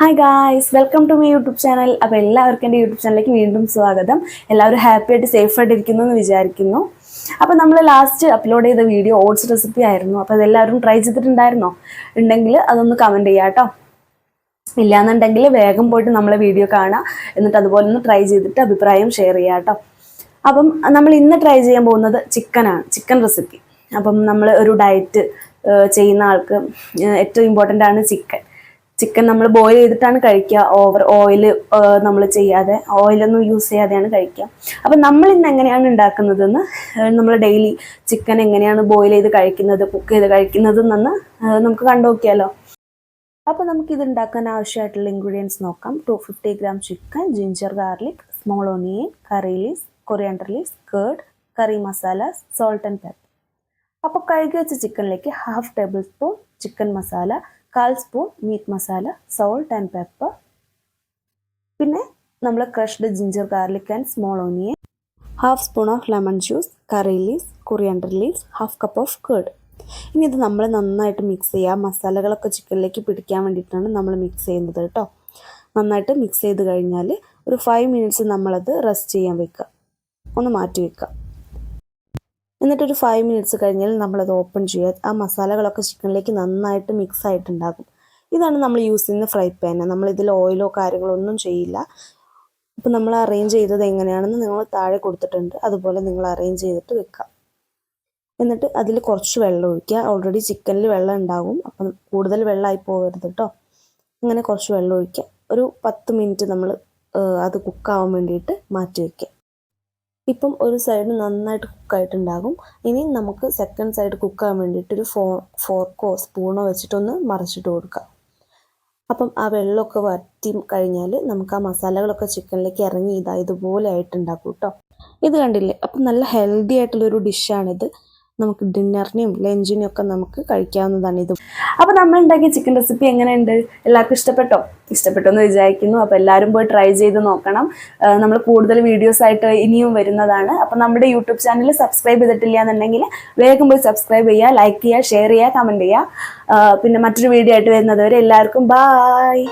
Hi guys welcome to my YouTube channel അപ്പോൾ എല്ലാവർക്കും എന്റെ യൂട്യൂബ് ചാനലിലേക്ക് വീണ്ടും സ്വാഗതം. എല്ലാവരും ഹാപ്പി ആയിട്ട് സേഫ് ആയിട്ട് ഇരിക്കുന്നു എന്ന് വിചാരിക്കുന്നു. അപ്പോൾ നമ്മൾ ലാസ്റ്റ് അപ്ലോഡ് ചെയ്ത വീഡിയോ ഓട്സ് റെസിപ്പി ആയിരുന്നു. അപ്പോൾ അതെല്ലാവരും ട്രൈ ചെയ്തിട്ടുണ്ടായിരുന്നോ? ഉണ്ടെങ്കിൽ അതൊന്ന് കമന്റ് ചെയ്യാം കേട്ടോ. ഇല്ലാന്നുണ്ടെങ്കിൽ വേഗം പോയിട്ട് നമ്മളെ വീഡിയോ കാണാം. എന്നിട്ട് അതുപോലെ ഒന്ന് ട്രൈ ചെയ്തിട്ട് അഭിപ്രായം ഷെയർ ചെയ്യാം കേട്ടോ. അപ്പം നമ്മൾ ഇന്ന് ട്രൈ ചെയ്യാൻ പോകുന്നത് ചിക്കനാണ് ചിക്കൻ റെസിപ്പി അപ്പം നമ്മൾ ഒരു ഡയറ്റ് ചെയ്യുന്ന ആൾക്ക് ഏറ്റവും ഇമ്പോർട്ടന്റ് ആണ് ചിക്കൻ ചിക്കൻ നമ്മൾ ബോയിൽ ചെയ്തിട്ടാണ് കഴിക്കുക. ഓവർ ഓയിൽ നമ്മൾ ചെയ്യാതെ. ഓയിലൊന്നും യൂസ് ചെയ്യാതെയാണ് കഴിക്കുക. അപ്പം നമ്മൾ ഇന്ന് എങ്ങനെയാണ് ഉണ്ടാക്കുന്നതെന്ന് നമ്മൾ ഡെയിലി ചിക്കൻ എങ്ങനെയാണ് ബോയിൽ ചെയ്ത് കഴിക്കുന്നത് കുക്ക് ചെയ്ത് കഴിക്കുന്നത് എന്ന് നമുക്ക് കണ്ടു നോക്കിയാലോ. അപ്പോൾ നമുക്ക് ഇത് ഉണ്ടാക്കാൻ ആവശ്യമായിട്ടുള്ള ഇൻഗ്രീഡിയൻസ് നോക്കാം. Two fifty gram chicken ginger garlic small onion curry leaves coriander leaves curd curry masala salt and pepper അപ്പോൾ കഴുകി വെച്ച ചിക്കനിലേക്ക് half table spoon chicken masala കാൽ spoon meat masala salt and pepper പിന്നെ നമ്മൾ crushed ginger garlic and small onion half spoon of lemon juice curry leaves coriander leaves half cup of curd ഇനി ഇത് നമ്മൾ നന്നായിട്ട് മിക്സ് ചെയ്യുക. മസാലകളൊക്കെ ചിക്കനിലേക്ക് പിടിക്കാൻ വേണ്ടിയിട്ടാണ് നമ്മൾ മിക്സ് ചെയ്യുന്നത് കേട്ടോ. നന്നായിട്ട് മിക്സ് ചെയ്ത് കഴിഞ്ഞാൽ ഒരു ഫൈവ് മിനിറ്റ്സ് നമ്മളത് റെസ്റ്റ് ചെയ്യാൻ വെക്കുക. ഒന്ന് മാറ്റി വെക്കുക. എന്നിട്ടൊരു ഫൈവ് മിനിറ്റ്സ് കഴിഞ്ഞാൽ നമ്മളത് ഓപ്പൺ ചെയ്യുക. ആ മസാലകളൊക്കെ ചിക്കനിലേക്ക് നന്നായിട്ട് മിക്സ് ആയിട്ടുണ്ടാകും. ഇതാണ് നമ്മൾ യൂസ് ചെയ്യുന്ന ഫ്രൈ പാൻ നമ്മൾ ഓയിലോ കാര്യങ്ങളോ ഒന്നും ചെയ്യില്ല. അപ്പോൾ നമ്മൾ അറേഞ്ച് ചെയ്തത് എങ്ങനെയാണെന്ന് നിങ്ങൾ താഴെ കൊടുത്തിട്ടുണ്ട്. അതുപോലെ നിങ്ങൾ അറേഞ്ച് ചെയ്തിട്ട് വെക്കാം എന്നിട്ട് അതിൽ കുറച്ച് വെള്ളം ഒഴിക്കുക. ഓൾറെഡി ചിക്കനിൽ വെള്ളം ഉണ്ടാകും. അപ്പം കൂടുതൽ വെള്ളമായി പോകരുത് കേട്ടോ അങ്ങനെ കുറച്ച് വെള്ളം ഒഴിക്കുക. ഒരു പത്ത് മിനിറ്റ് നമ്മൾ അത് കുക്കാവാൻ വേണ്ടിയിട്ട് മാറ്റി വയ്ക്കുക ഇപ്പം ഒരു സൈഡ് നന്നായിട്ട് കുക്കായിട്ടുണ്ടാകും ഇനി നമുക്ക് സെക്കൻഡ് സൈഡ് കുക്കാൻ വേണ്ടിയിട്ട് ഒരു ഫോ ഫോർക്കോ സ്പൂണോ വെച്ചിട്ടൊന്ന് മറിച്ചിട്ട് കൊടുക്കാം. അപ്പം ആ വെള്ളമൊക്കെ വറ്റി കഴിഞ്ഞാൽ നമുക്ക് ആ മസാലകളൊക്കെ ചിക്കനിലേക്ക് ഇറങ്ങി ഇതാ ഇതുപോലെ ആയിട്ടുണ്ടാക്കും കേട്ടോ ഇത് കണ്ടില്ലേ? അപ്പം നല്ല ഹെൽത്തി ആയിട്ടുള്ളൊരു ഡിഷാണിത് നമുക്ക് ഡിന്നറിനെയും ലഞ്ചിനെയും ഒക്കെ നമുക്ക് കഴിക്കാവുന്നതാണ് ഇത്. അപ്പോൾ നമ്മൾ ഉണ്ടാക്കിയ ചിക്കൻ റെസിപ്പി എങ്ങനെയുണ്ട്? എല്ലാവർക്കും ഇഷ്ടപ്പെട്ടോ? ഇഷ്ടപ്പെട്ടു എന്ന് വിചാരിക്കുന്നു. അപ്പോൾ എല്ലാവരും പോയി ട്രൈ ചെയ്ത് നോക്കണം. നമ്മൾ കൂടുതൽ വീഡിയോസ് ആയിട്ട് ഇനിയും വരുന്നതാണ്. അപ്പോൾ നമ്മുടെ യൂട്യൂബ് ചാനൽ സബ്സ്ക്രൈബ് ചെയ്തിട്ടില്ല എന്നുണ്ടെങ്കിൽ വേഗം പോയി സബ്സ്ക്രൈബ് ചെയ്യുക ലൈക്ക് ചെയ്യുക ഷെയർ ചെയ്യുക കമന്റ് ചെയ്യുക. പിന്നെ മറ്റൊരു വീഡിയോ ആയിട്ട് വരുന്നത് വരെ എല്ലാവർക്കും ബായ്